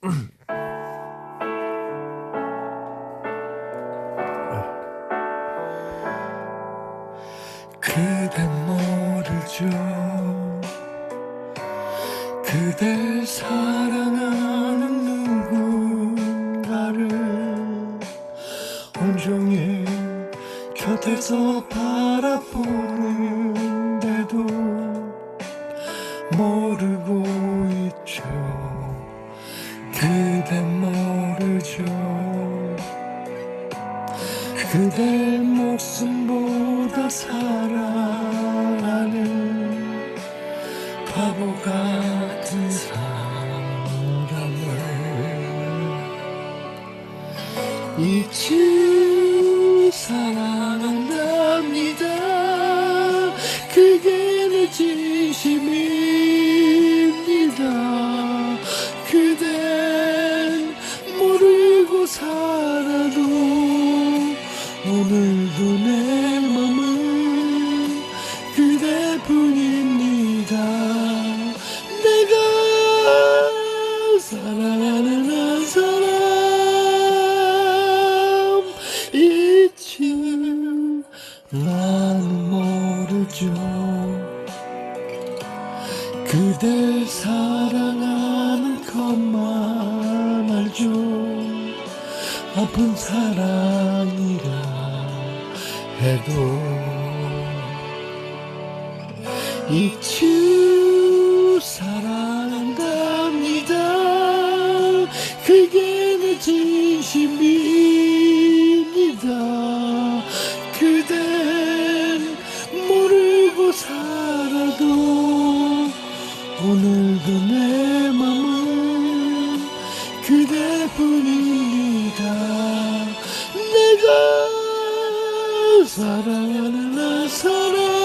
그댄 모르죠 그댈 사랑하는 누군가를 온종일 곁에서 바라보는 그댈 목숨보다 사랑하는 바보 같은 사람을 잊지 사랑한답니다. 그게 오늘도 내 맘은 그대뿐입니다. 내가 사랑하는 한 사람 잊지 난 모르죠. 그댈 사랑하는 것만 알죠. 아픈 사랑이라 해도 잊지 사랑한답니다. 그게 내 진심입니다. 그댄 모르고 살아도 오늘도 내 사랑하는 한 사람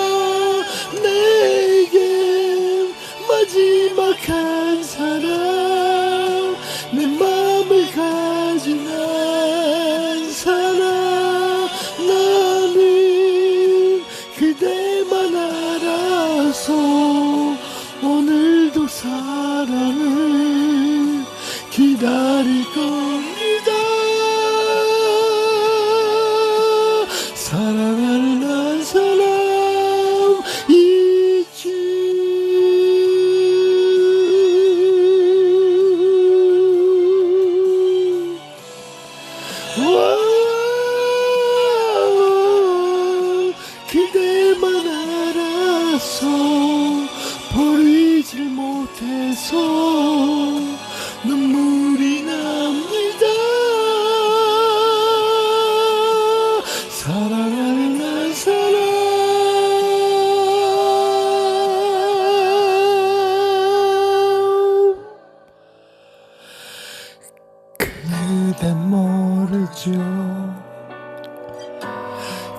못해서 눈물이 납니다. 사랑하는 한 사람 그댄 모르죠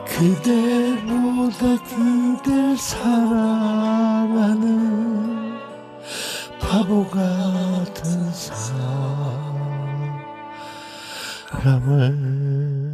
그대보다 그댈 사랑하는 바보 같은 사람을